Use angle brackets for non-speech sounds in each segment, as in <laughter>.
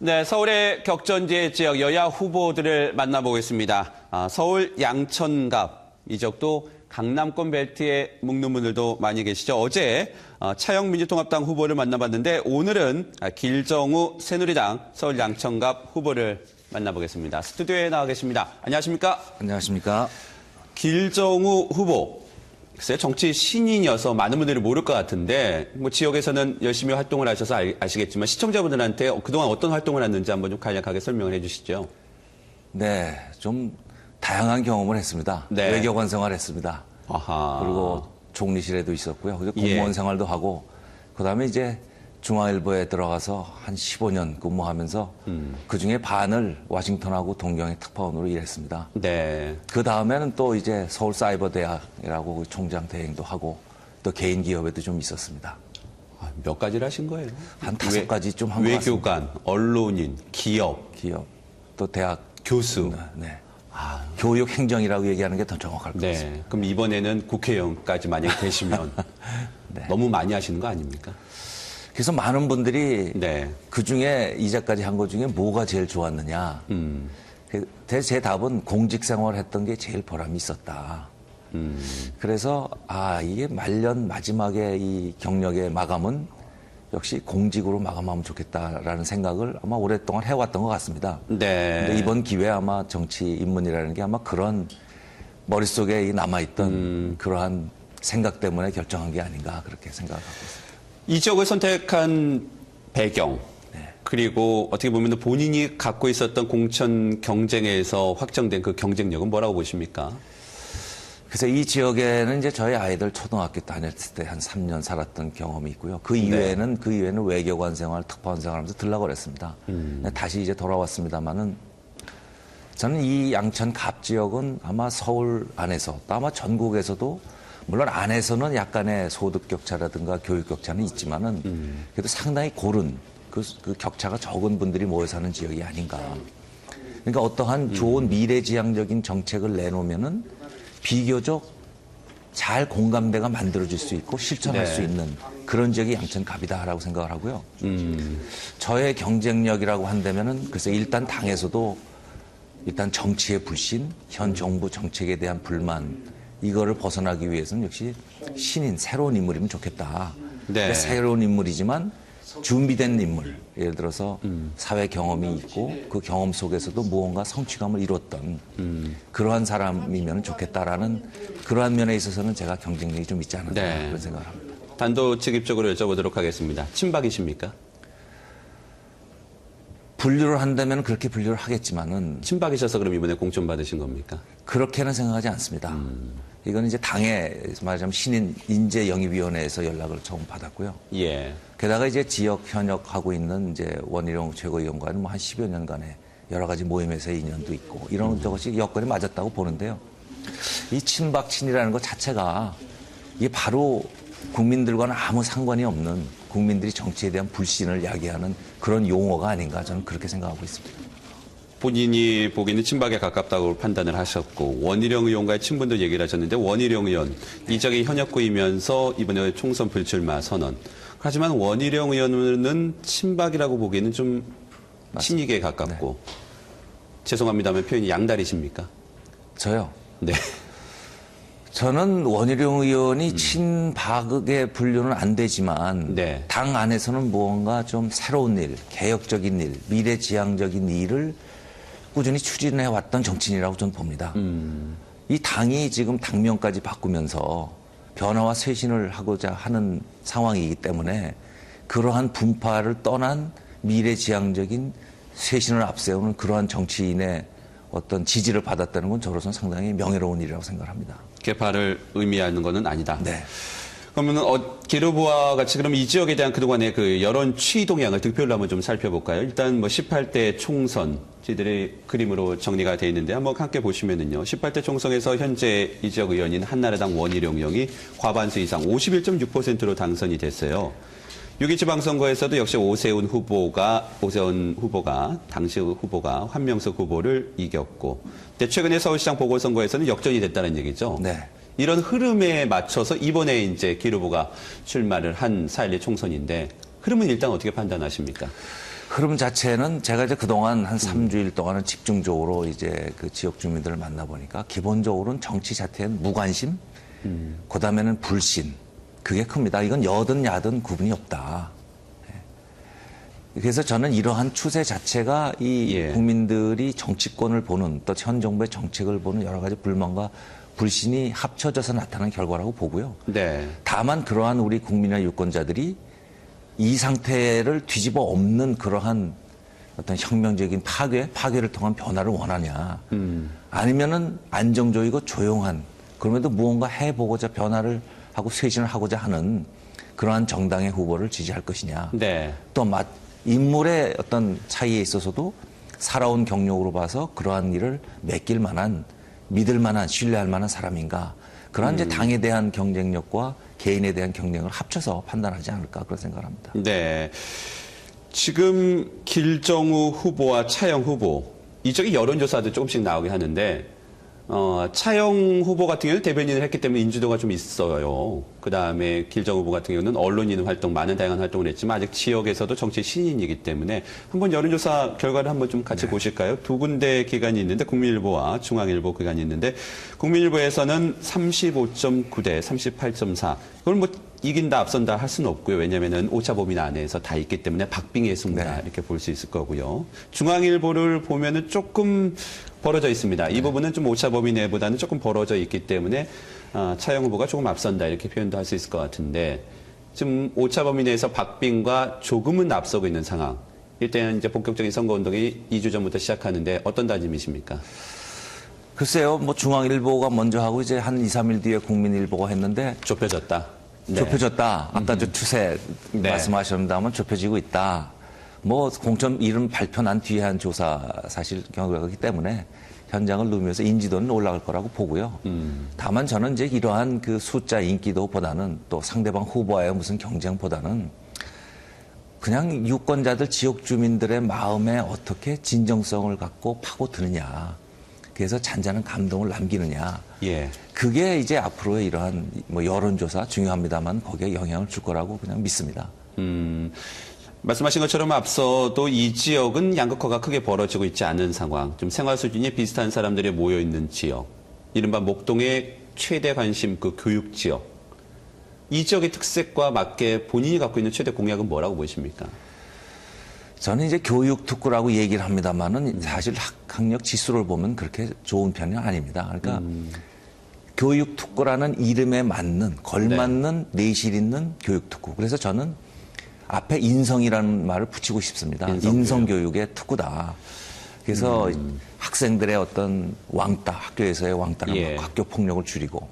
네, 서울의 격전지 지역 여야 후보들을 만나보겠습니다. 아, 서울 양천갑 이 지역도 강남권 벨트에 묵는 분들도 많이 계시죠. 어제 어, 차영 민주통합당 후보를 만나봤는데 오늘은 아, 길정우 새누리당 서울 양천갑 후보를 만나보겠습니다. 스튜디오에 나와 계십니다. 안녕하십니까? 안녕하십니까. 길정우 후보. 글쎄 정치 신인이어서 많은 분들이 모를 것 같은데 뭐 지역에서는 열심히 활동을 하셔서 알- 아시겠지만 시청자분들한테 그동안 어떤 활동을 했는지 한번 좀 간략하게 설명을 해주시죠. 네, 좀 다양한 경험을 했습니다. 네. 외교관 생활했습니다. 아하. 그리고 총리실에도 있었고요. 그리고 예. 공무원 생활도 하고 그다음에 이제 중앙일보에 들어가서 한 15년 근무하면서 음. 그 중에 반을 워싱턴하고 동경의 특파원으로 일했습니다. 네. 그 다음에는 또 이제 서울사이버대학이라고 그 총장 대행도 하고 또 개인 기업에도 좀 있었습니다. 아, 몇 가지를 하신 거예요? 한 다섯 외- 가지 좀 한 것 같습니다. 외교관, 언론인, 기업, 기업 또 대학 교수. 네. 교육 행정이라고 얘기하는 게 더 정확할 것 같습니다. 네. 그럼 이번에는 국회의원까지 만약 되시면 <laughs> 네. 너무 많이 하시는 거 아닙니까? 그래서 많은 분들이 네. 그 중에 이제까지 한 것 중에 뭐가 제일 좋았느냐. 음. 그- 제 답은 공직 생활 했던 게 제일 보람이 있었다. 음. 그래서 아 이게 말년 마지막에 이 경력의 마감은 역시 공직으로 마감하면 좋겠다라는 생각을 아마 오랫동안 해왔던 것 같습니다. 네. 근데 이번 기회에 아마 정치 입문이라는 게 아마 그런 머릿속에 이 남아있던 음. 그러한 생각 때문에 결정한 게 아닌가 그렇게 생각하고 있습니다. 이 지역을 선택한 배경 네. 그리고 어떻게 보면 본인이 갖고 있었던 공천 경쟁에서 확정된 그 경쟁력은 뭐라고 보십니까? 그래서 이 지역에는 이제 저희 아이들 초등학교 다녔을 때 한 3년 살았던 경험이 있고요. 그 네. 이외에는 그 이외에는 외교관 생활, 특파원 생활하면서 들락거렸습니다. 음. 다시 이제 돌아왔습니다만은 저는 이 양천 갑 지역은 아마 서울 안에서 또 아마 전국에서도 물론 안에서는 약간의 소득 격차라든가 교육 격차는 있지만은 음. 그래도 상당히 고른 그, 그 격차가 적은 분들이 모여 사는 지역이 아닌가. 그러니까 어떠한 좋은 미래지향적인 정책을 내놓으면은 비교적 잘 공감대가 만들어질 수 있고 실천할 네. 수 있는 그런 지역이 양천갑이다라고 생각을 하고요. 음. 저의 경쟁력이라고 한다면은 글쎄 일단 당에서도 일단 정치의 불신, 현 정부 정책에 대한 불만 이거를 벗어나기 위해서는 역시 신인 새로운 인물이면 좋겠다. 네. 그러니까 새로운 인물이지만 준비된 인물. 예를 들어서 사회 경험이 있고 그 경험 속에서도 무언가 성취감을 이뤘던 그러한 사람이면 좋겠다라는 그러한 면에 있어서는 제가 경쟁력이 좀 있지 않을까 네. 그런 생각을 합니다. 단도직입적으로 여쭤보도록 하겠습니다. 친박이십니까? 분류를 한다면 그렇게 분류를 하겠지만은 친박이셔서 그럼 이번에 공천 받으신 겁니까? 그렇게는 생각하지 않습니다. 이건 이제 당에 말하자면 신인 인재 영입위원회에서 연락을 처음 받았고요. 예. 게다가 이제 지역 현역하고 있는 이제 원희룡 최고위원과는 뭐 한 10여 년간의 여러 가지 모임에서의 인연도 있고 이런 저것이 여건이 맞았다고 보는데요. 이 친박 친이라는 것 자체가 이게 바로 국민들과는 아무 상관이 없는 국민들이 정치에 대한 불신을 야기하는 그런 용어가 아닌가 저는 그렇게 생각하고 있습니다. 본인이 보기에는 친박에 가깝다고 판단을 하셨고 원희룡 의원과의 친분도 얘기를 하셨는데 원희룡 의원 이 지역의 현역구이면서 이번에 총선 불출마 선언. 하지만 원희룡 의원은 친박이라고 보기에는 좀 친이게 가깝고 죄송합니다만 표현이 양다리십니까? 저요. 네. 저는 원희룡 의원이 친박의 분류는 안 되지만 네. 당 안에서는 무언가 좀 새로운 일, 개혁적인 일, 미래지향적인 일을 꾸준히 추진해 왔던 정치인이라고 저는 봅니다. 이 당이 지금 당명까지 바꾸면서 변화와 쇄신을 하고자 하는 상황이기 때문에 그러한 분파를 떠난 미래지향적인 쇄신을 앞세우는 그러한 정치인의 어떤 지지를 받았다는 건 저로서는 상당히 명예로운 일이라고 생각합니다. 개파를 의미하는 것은 아니다. 네. 그러면 어, 기르부와 같이 그럼 이 지역에 대한 그동안의 그 여론 추이 동향을 득표로 한번 좀 살펴볼까요? 일단 뭐 18대 총선 저희들의 그림으로 정리가 되어 있는데 한번 함께 보시면은요. 18대 총선에서 현재 이 지역 의원인 한나라당 원희룡 의원이 과반수 이상 51.6%로 당선이 됐어요. 6.2 지방선거에서도 역시 오세훈 후보가 오세훈 후보가 당시 후보가 환명석 후보를 이겼고, 근데 최근에 서울시장 보궐선거에서는 역전이 됐다는 얘기죠. 네. 이런 흐름에 맞춰서 이번에 이제 길 후보가 출마를 한 4.12 총선인데 흐름은 일단 어떻게 판단하십니까? 흐름 자체는 제가 이제 그동안 한 3주일 동안은 집중적으로 이제 그 지역 주민들을 만나보니까 기본적으로는 정치 자체엔 무관심, 그 다음에는 불신. 그게 큽니다. 이건 여든 야든 구분이 없다. 예. 그래서 저는 이러한 추세 자체가 이 예. 국민들이 정치권을 보는 또 현 정부의 정책을 보는 여러 가지 불만과 불신이 합쳐져서 나타난 결과라고 보고요. 네. 다만 그러한 우리 국민의 유권자들이 이 상태를 뒤집어 엎는 그러한 어떤 혁명적인 파괴, 파괴를 통한 변화를 원하냐. 아니면은 안정적이고 조용한 그럼에도 무언가 해보고자 변화를 하고 쇄신을 하고자 하는 그러한 정당의 후보를 지지할 것이냐. 네. 또 맛, 인물의 어떤 차이에 있어서도 살아온 경력으로 봐서 그러한 일을 맡길 만한 믿을 만한 신뢰할 만한 사람인가 그러한 이제 당에 대한 경쟁력과 개인에 대한 경쟁을 합쳐서 판단하지 않을까 그런 생각을 합니다. 네. 지금 길정우 후보와 차영 후보 이쪽에 여론조사도 조금씩 나오긴 하는데 어, 차영 후보 같은 경우는 대변인을 했기 때문에 인지도가 좀 있어요. 그 다음에 길정 후보 같은 경우는 언론인 활동, 많은 다양한 활동을 했지만 아직 지역에서도 정치 신인이기 때문에 한번 여론조사 결과를 한번 좀 같이 보실까요? 두 군데 기관이 있는데 국민일보와 중앙일보 기관이 있는데 국민일보에서는 35.9 대 38.4. 이걸 뭐 이긴다 앞선다 할 수는 없고요. 왜냐면은 오차 범위 안에서 다 있기 때문에 박빙의 승부다 네. 이렇게 볼 수 있을 거고요. 중앙일보를 보면은 조금 벌어져 있습니다. 이 부분은 좀 오차 범위 내보다는 조금 벌어져 있기 때문에 아, 차영 후보가 조금 앞선다 이렇게 표현도 할 수 있을 것 같은데 지금 오차 범위 내에서 박빙과 조금은 앞서고 있는 상황. 일단 이제 본격적인 선거 운동이 2주 전부터 시작하는데 어떤 다짐이십니까? 글쎄요, 뭐 중앙일보가 먼저 하고 이제 한 2, 3일 뒤에 국민일보가 했는데 좁혀졌다. 네. 좁혀졌다. 아까 저 추세 네. 말씀하셨습니다만 좁혀지고 있다. 뭐 공천 이름 발표 난 뒤에 한 조사 사실 결과이기 때문에 현장을 누면서 인지도는 올라갈 거라고 보고요. 음. 다만 저는 이제 이러한 그 숫자 인기도보다는 또 상대방 후보와의 무슨 경쟁보다는 그냥 유권자들 지역 주민들의 마음에 어떻게 진정성을 갖고 파고드느냐. 그래서 잔잔한 감동을 남기느냐. 예. 그게 이제 앞으로의 이러한 뭐 여론조사 중요합니다만 거기에 영향을 줄 거라고 그냥 믿습니다. 음, 말씀하신 것처럼 앞서도 이 지역은 양극화가 크게 벌어지고 있지 않은 상황, 좀 생활 수준이 비슷한 사람들이 모여 있는 지역, 이른바 목동의 최대 관심 그 교육 지역. 이 지역의 특색과 맞게 본인이 갖고 있는 최대 공약은 뭐라고 보십니까? 저는 이제 교육 특구라고 얘기를 합니다만은 사실 학, 학력 지수를 보면 그렇게 좋은 편이 아닙니다. 그러니까 교육 특구라는 이름에 맞는 걸맞는 내실 있는 교육 특구. 그래서 저는 앞에 인성이라는 말을 붙이고 싶습니다. 인성 교육의 특구다. 그래서 학생들의 어떤 왕따, 학교에서의 왕따나 예. 학교 폭력을 줄이고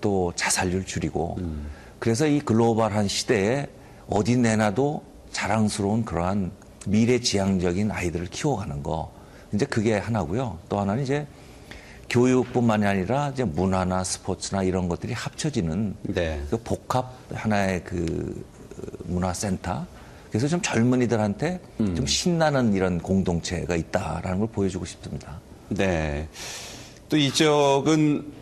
또 자살률 줄이고 그래서 이 글로벌한 시대에 어디 내놔도 자랑스러운 그러한 미래지향적인 아이들을 키워가는 거 이제 그게 하나고요. 또 하나는 이제 교육뿐만이 아니라 이제 문화나 스포츠나 이런 것들이 합쳐지는 네. 그 복합 하나의 그 문화센터. 그래서 좀 젊은이들한테 좀 신나는 이런 공동체가 있다라는 걸 보여주고 싶습니다. 네. 또이 지역은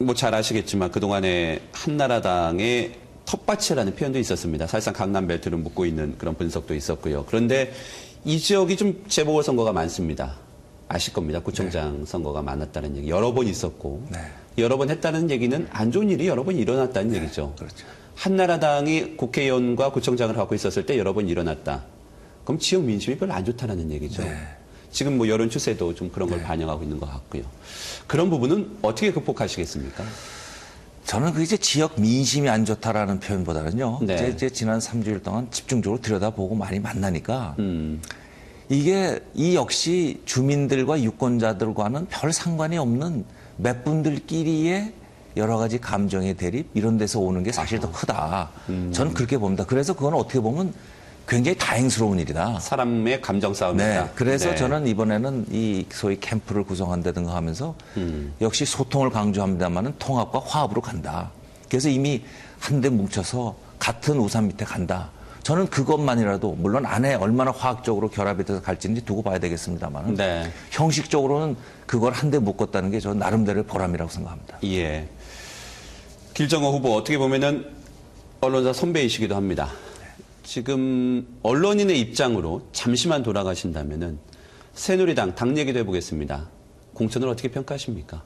뭐 잘 아시겠지만 그동안에 한나라당의 텃밭이라는 표현도 있었습니다. 사실상 강남 벨트를 묶고 있는 그런 분석도 있었고요. 그런데 이 지역이 좀 재보궐 선거가 많습니다. 아실 겁니다. 구청장 선거가 많았다는 얘기. 여러 번 있었고. 네. 여러 번 했다는 얘기는 안 좋은 일이 여러 번 일어났다는 얘기죠. 그렇죠. 한나라당이 국회의원과 구청장을 갖고 있었을 때 여러 번 일어났다. 그럼 지역 민심이 별로 안 좋다는 얘기죠. 네. 지금 뭐 여론 추세도 좀 그런 걸 반영하고 있는 것 같고요. 그런 부분은 어떻게 극복하시겠습니까? 저는 그 이제 지역 민심이 안 좋다라는 표현보다는요. 네. 이제, 이제 지난 3주일 동안 집중적으로 들여다보고 많이 만나니까 음, 이게 이 역시 주민들과 유권자들과는 별 상관이 없는 몇 분들끼리의 여러 가지 감정의 대립 이런 데서 오는 게 사실 더 크다. 음. 저는 그렇게 봅니다. 그래서 그건 어떻게 보면 굉장히 다행스러운 일이다. 사람의 감정 싸움이다. 네. 그래서 네. 저는 이번에는 이 소위 캠프를 구성한다든가 하면서 음. 역시 소통을 강조합니다만은 통합과 화합으로 간다. 그래서 이미 한데 뭉쳐서 같은 우산 밑에 간다. 저는 그것만이라도 물론 안에 얼마나 화학적으로 결합이 돼서 갈지는 두고 봐야 되겠습니다만 네. 형식적으로는 그걸 한데 묶었다는 게저 나름대로의 보람이라고 생각합니다. 예. 길정호 후보 어떻게 보면은 언론사 선배이시기도 합니다. 지금 언론인의 입장으로 잠시만 돌아가신다면은 새누리당 당 얘기도 해보겠습니다. 공천을 어떻게 평가하십니까?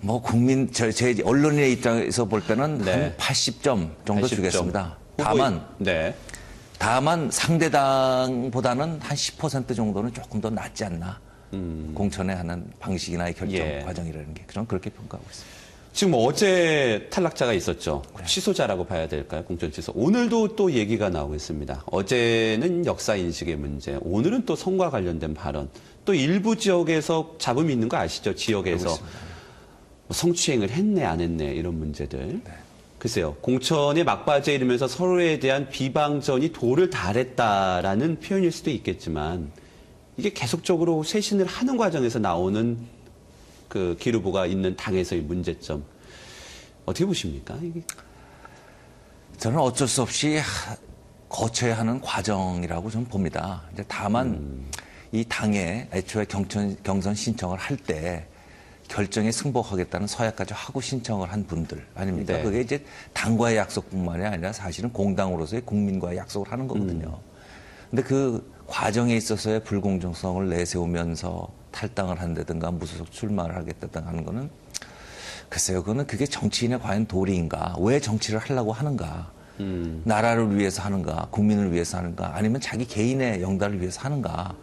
뭐 국민 저, 제 언론인의 입장에서 볼 때는 네. 한 80점 정도 80점. 주겠습니다. 다만 네. 다만 상대당보다는 한 10% 정도는 조금 더 낫지 않나. 공천에 하는 방식이나 결정 음. 예. 과정이라는 게 저는 그렇게 평가하고 있습니다. 지금 뭐 어제 탈락자가 있었죠. 취소자라고 봐야 될까요? 공천 취소. 오늘도 또 얘기가 나오고 있습니다. 어제는 역사 인식의 문제, 오늘은 또 선과 관련된 발언. 또 일부 지역에서 잡음이 있는 거 아시죠? 지역에서 뭐 성추행을 했네 안 했네 이런 문제들. 글쎄요. 공천의 막바지에 이르면서 서로에 대한 비방전이 도를 달했다라는 표현일 수도 있겠지만 이게 계속적으로 쇄신을 하는 과정에서 나오는 그 기르부가 있는 당에서의 문제점 어떻게 보십니까? 이게 저는 어쩔 수 없이 하- 거쳐야 하는 과정이라고 저는 봅니다. 이제 다만 음. 이 당에 애초에 경선, 경선 신청을 할 때 결정에 승복하겠다는 서약까지 하고 신청을 한 분들 아닙니까? 네. 그게 이제 당과의 약속뿐만이 아니라 사실은 공당으로서의 국민과의 약속을 하는 거거든요. 음. 근데 그 과정에 있어서의 불공정성을 내세우면서 탈당을 한다든가 무소속 출마를 하겠다든가 하는 거는 글쎄요, 그거는 그게 정치인의 과연 도리인가? 왜 정치를 하려고 하는가? 나라를 위해서 하는가? 국민을 위해서 하는가? 아니면 자기 개인의 영달을 위해서 하는가?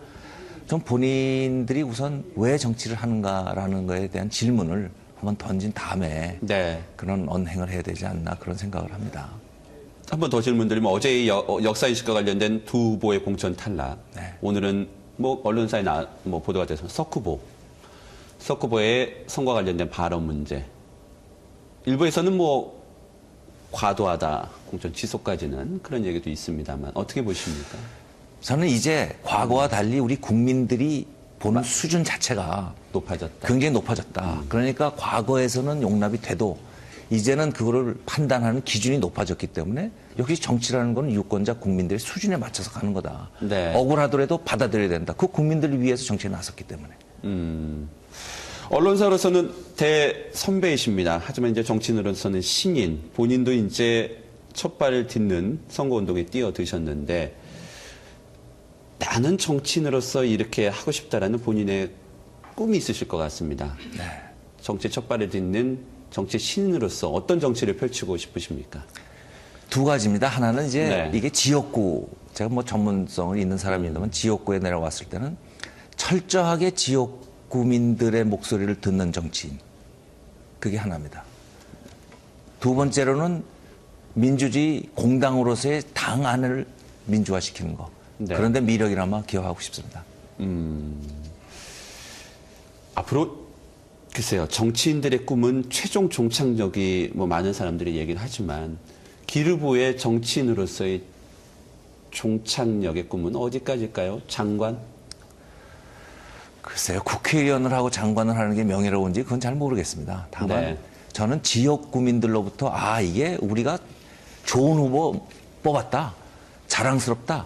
좀 본인들이 우선 왜 정치를 하는가라는 거에 대한 질문을 한번 던진 다음에 네. 그런 언행을 해야 되지 않나 그런 생각을 합니다. 한 번 더 질문 드리면 어제의 여- 어, 역사 인식과 관련된 두 후보의 공천 탈락. 네. 오늘은 뭐 언론사에 나, 뭐 보도가 돼서 석 후보의 선과 관련된 발언 문제. 일부에서는 뭐 과도하다 공천 취소까지는 그런 얘기도 있습니다만 어떻게 보십니까? 저는 이제 과거와 달리 우리 국민들이 보는 수준 자체가 높아졌다. 굉장히 높아졌다. 그러니까 과거에서는 용납이 돼도 이제는 그거를 판단하는 기준이 높아졌기 때문에 역시 정치라는 건 유권자 국민들의 수준에 맞춰서 가는 거다. 네. 억울하더라도 받아들여야 된다. 그 국민들을 위해서 정치에 나섰기 때문에. 음. 언론사로서는 대선배이십니다. 하지만 이제 정치인으로서는 신인, 본인도 이제 첫 발을 딛는 선거운동에 뛰어드셨는데 나는 정치인으로서 이렇게 하고 싶다라는 본인의 꿈이 있으실 것 같습니다. 정치 첫 발을 딛는 정치 신인으로서 어떤 정치를 펼치고 싶으십니까? 두 가지입니다. 하나는 이제 네. 이게 지역구, 제가 뭐 전문성을 있는 사람이라면 지역구에 내려왔을 때는 철저하게 지역 구민들의 목소리를 듣는 정치인. 그게 하나입니다. 두 번째로는 민주주의 공당으로서의 당 안을 민주화시키는 거. 네. 그런데 미력이라마 기여하고 싶습니다. 앞으로 글쎄요 정치인들의 꿈은 최종 종착역이 뭐 많은 사람들이 얘기를 하지만 기르보의 정치인으로서의 종착역의 꿈은 어디까지일까요? 장관? 글쎄요, 국회의원을 하고 장관을 하는 게 명예로운지 그건 잘 모르겠습니다. 다만 네. 저는 지역 구민들로부터 아, 이게 우리가 좋은 후보 뽑았다. 자랑스럽다.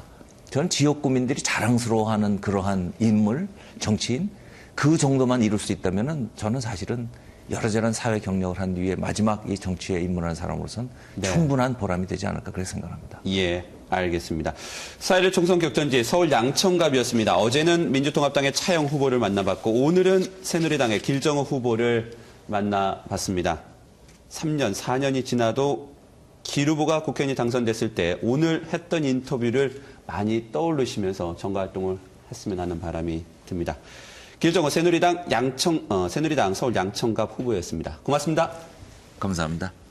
전 지역 구민들이 자랑스러워하는 그러한 인물, 정치인 그 정도만 이룰 수 있다면은 저는 사실은 여러저런 사회 경력을 한 뒤에 마지막 이 정치에 입문한 사람으로서는 네. 충분한 보람이 되지 않을까 그렇게 생각합니다. 예, 알겠습니다. 4.1 총선 격전지 서울 양천갑이었습니다. 어제는 민주통합당의 차영 후보를 만나봤고 오늘은 새누리당의 길정호 후보를 만나봤습니다. 3년, 4년이 지나도 길 후보가 국회의원이 당선됐을 때 오늘 했던 인터뷰를 많이 떠올리시면서 정가 활동을 했으면 하는 바람이 듭니다. 길정호 새누리당 양청, 어, 새누리당 서울 양천갑 후보였습니다. 고맙습니다. 감사합니다.